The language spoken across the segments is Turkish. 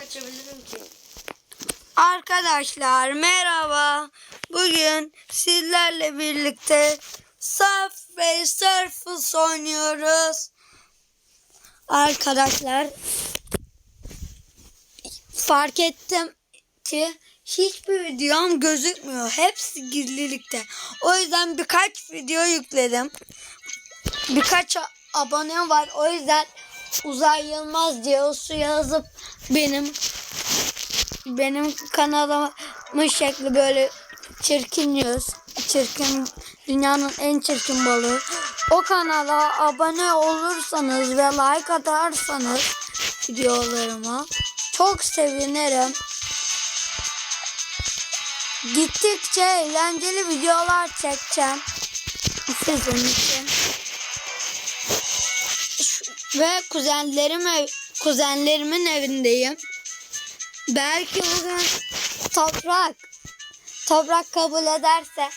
kaçabilirim ki? Arkadaşlar merhaba. Bugün sizlerle birlikte Surf ve Surfers oynuyoruz. Arkadaşlar fark ettim ki hiçbir videom gözükmüyor. Hepsi gizlilikte. O yüzden birkaç video yükledim. Birkaç abonem var. O yüzden Uzay Yılmaz diye o su yazıp benim benim kanalımın şekli böyle çirkin yüz. Çirkin dünyanın en çirkin balığı. O kanala abone olursanız ve like atarsanız videolarıma çok sevinirim. Gittikçe eğlenceli videolar çekeceğim sizin için. Ve kuzenlerim kuzenlerimin evindeyim. Belki bugün toprak toprak kabul ederse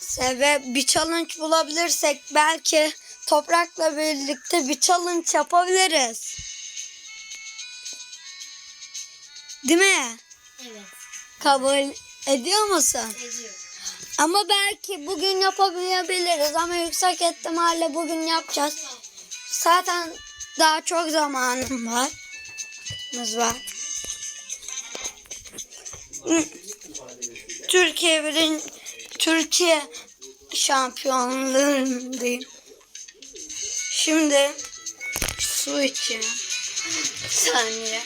se- ve bir challenge bulabilirsek belki toprakla birlikte bir challenge yapabiliriz. Değil mi? Evet. Kabul ediyor musun? Ediyorum. Ama belki bugün yapamayabiliriz ama yüksek ihtimalle bugün yapacağız. Zaten daha çok zamanım var. Biz var. Türkiye birin Türkiye şampiyonluğundayım. Şimdi su içeceğim. Bir saniye.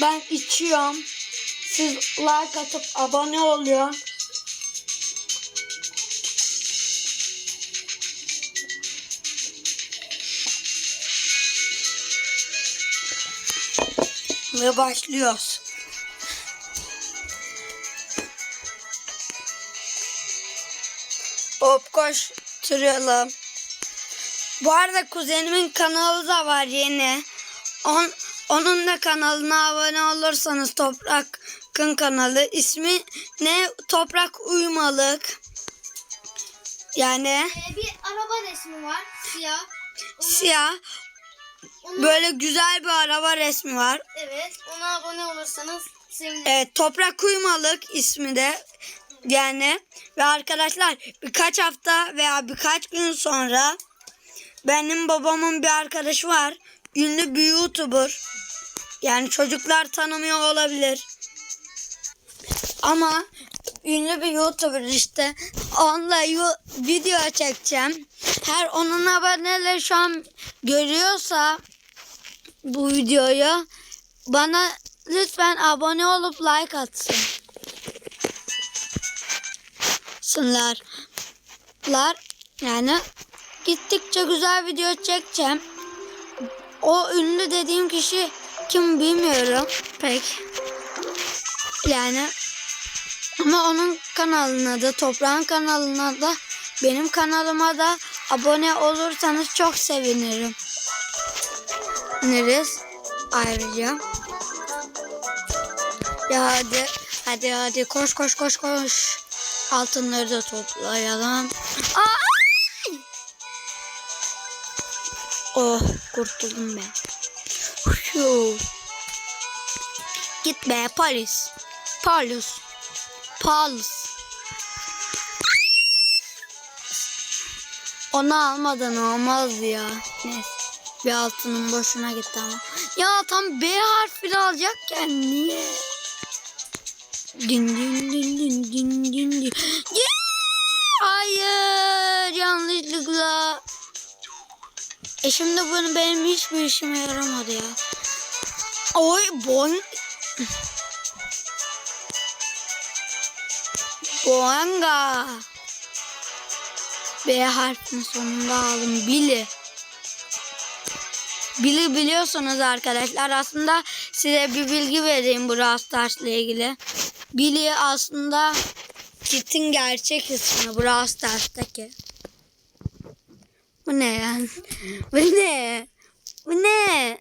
Ben içiyorum. Siz like atıp abone oluyor. Ve başlıyoruz. Hop koşturalım. Bu arada kuzenimin kanalı da var yeni. On, onun da kanalına abone olursanız Toprak'ın kanalı. ismi ne? Toprak Uyumalık. Yani Ee, bir araba resmi var. Siyah. Onu, siyah onu- böyle güzel bir araba resmi var. Evet. Ona abone olursanız sevinirim. Evet, Toprak Uyumalık ismi de yani ve arkadaşlar birkaç hafta veya birkaç gün sonra benim babamın bir arkadaşı var. Ünlü bir YouTuber. Yani çocuklar tanımıyor olabilir. Ama ünlü bir YouTuber işte. Onunla video çekeceğim. Her onun aboneleri şu an görüyorsa bu videoyu bana lütfen abone olup like atsın. Sınlar. Lar yani gittikçe güzel video çekeceğim. O ünlü dediğim kişi kim bilmiyorum pek. Yani ama onun kanalına da toprağın kanalına da benim kanalıma da abone olursanız çok sevinirim. Neriz ayrıca. Ya hadi hadi hadi koş koş koş koş. Altınları da toplayalım. Ay! Oh kurtuldum ben. Git be polis. Polis. Polis. Onu almadan olmaz ya. Neyse. Bir altının boşuna gitti ama. Ya tam B harfini alacakken niye? Din din din din din din din. Hayır yanlışlıkla. E şimdi bunu benim hiçbir işime yaramadı ya. Oy boing. Boanga. B harfinin sonunda aldım. Billy. Billy biliyorsunuz arkadaşlar. Aslında size bir bilgi vereyim bu Brawl Stars'la ilgili. Billy aslında Kit'in gerçek ismi Brawl Stars'taki. Bu ne yani? Bu ne? Bu ne?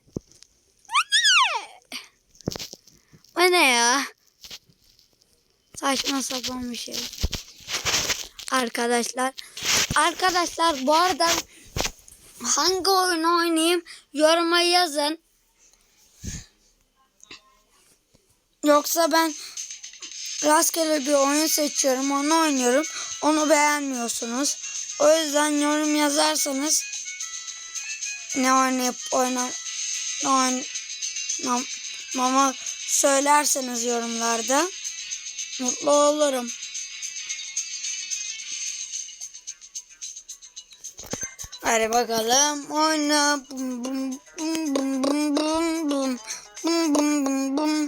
Bu ne? Bu ne ya? Saçma sapan bir şey. arkadaşlar. Arkadaşlar bu arada hangi oyunu oynayayım yoruma yazın. Yoksa ben rastgele bir oyun seçiyorum onu oynuyorum. Onu beğenmiyorsunuz. O yüzden yorum yazarsanız ne oynayıp oyna ne oynamamı söylerseniz yorumlarda mutlu olurum. Hadi bakalım oyna bum bum bum bum bum bum bum bum bum bum bum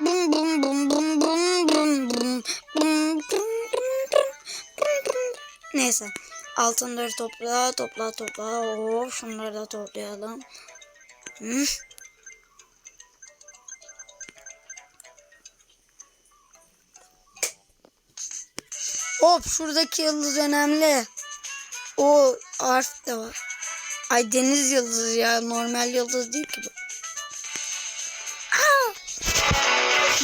bum bum bum bum bum bum bum bum Neyse altınları topla topla topla oh şunları da toplayalım. Hı. Hop şuradaki yıldız önemli. O harf de var. Ay deniz yıldızı ya. Normal yıldız değil ki bu. Aa!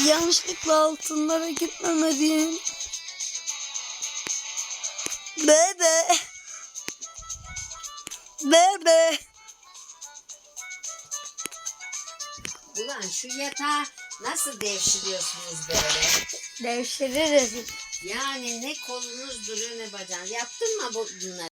Yanlışlıkla altınlara gitmemeliyim. Bebe. Bebe. Ulan şu yatağı nasıl devşiriyorsunuz böyle? Devşiririz. Yani ne kolunuz duruyor ne bacağınız. Yaptın mı bu bunları?